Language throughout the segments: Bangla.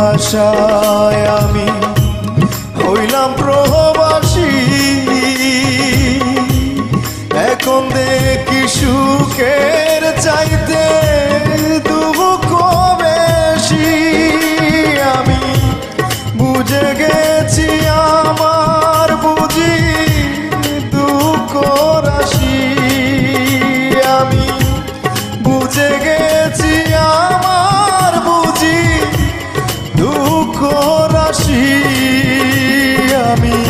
আশায় আমি হইলাম রাশি আমি।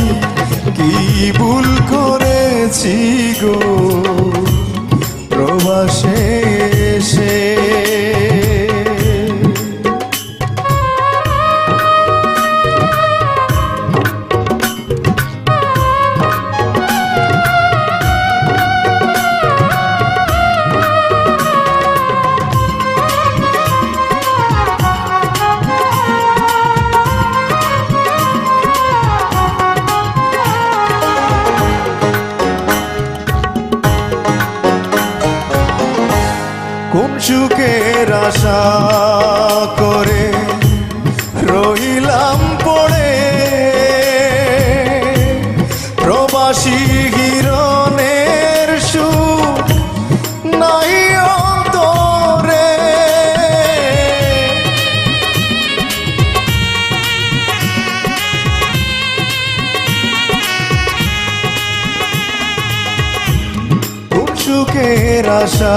কি ভুল করেছি গো? প্রবাসে এসে সুখের আশা করে রইলাম পড়ে। প্রবাসী হিরণের সুখ নাই অন্তরে। সুখের আশা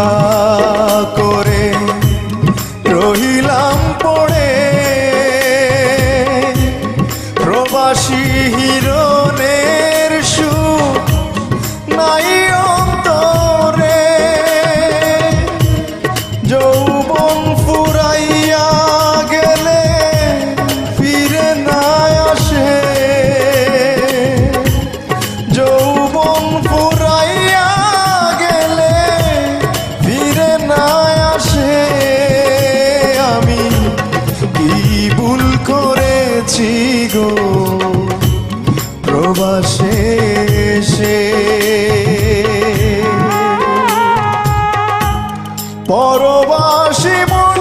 প্রবাসী হিরণের সুখ নাই অন্তরে। যৌবন ফুরাইয়া গেলে ফিরে না আসে। যৌবন ফুরাইয়া গেলে ফিরে না আসে। আমি কি ভুল করেছি গো? এসে পরবাসী মনটায়